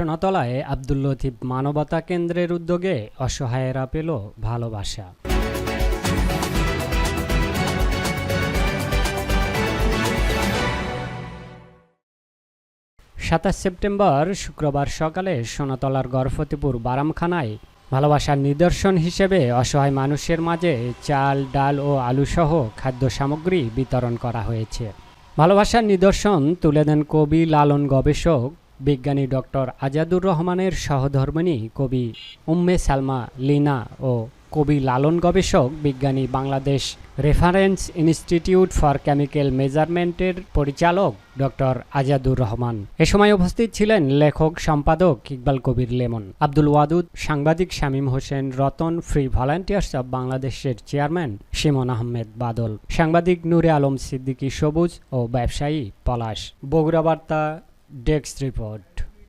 সোনাতলায় আব্দুল লতিফ মানবতা কেন্দ্রের উদ্যোগে অসহায়েরা পেল ভালোবাসা। সাতাশ সেপ্টেম্বর, শুক্রবার সকালে সোনাতলার গড়ফতিপুর বারামখানায় ভালোবাসার নিদর্শন হিসেবে অসহায় মানুষের মাঝে চাল, ডাল ও আলুসহ খাদ্য সামগ্রী বিতরণ করা হয়েছে। ভালোবাসার নিদর্শন তুলে দেন কবি, লালন গবেষক বিজ্ঞানী ডক্টর আজাদুর রহমানের সহধর্মিণী কবি উম্মে সালমা লিনা ও কবি লালন গবেষক বিজ্ঞানী Bangladesh reference institute for chemical মেজারমেন্টের পরিচালক ডক্টর আজাদুর রহমান। এ সময় উপস্থিত ছিলেন লেখক সম্পাদক ইকবাল কবির লেমন, আব্দুল ওয়াদুদ, সাংবাদিক Shamim Hossain Ratan, free volunteers of বাংলাদেশের চেয়ারম্যান শিমন আহমেদ বাদল, সাংবাদিক নূরে আলম সিদ্দিকী সবুজ ও ব্যবসায়ী পলাশ। বগুড়া বার্তা Dextripod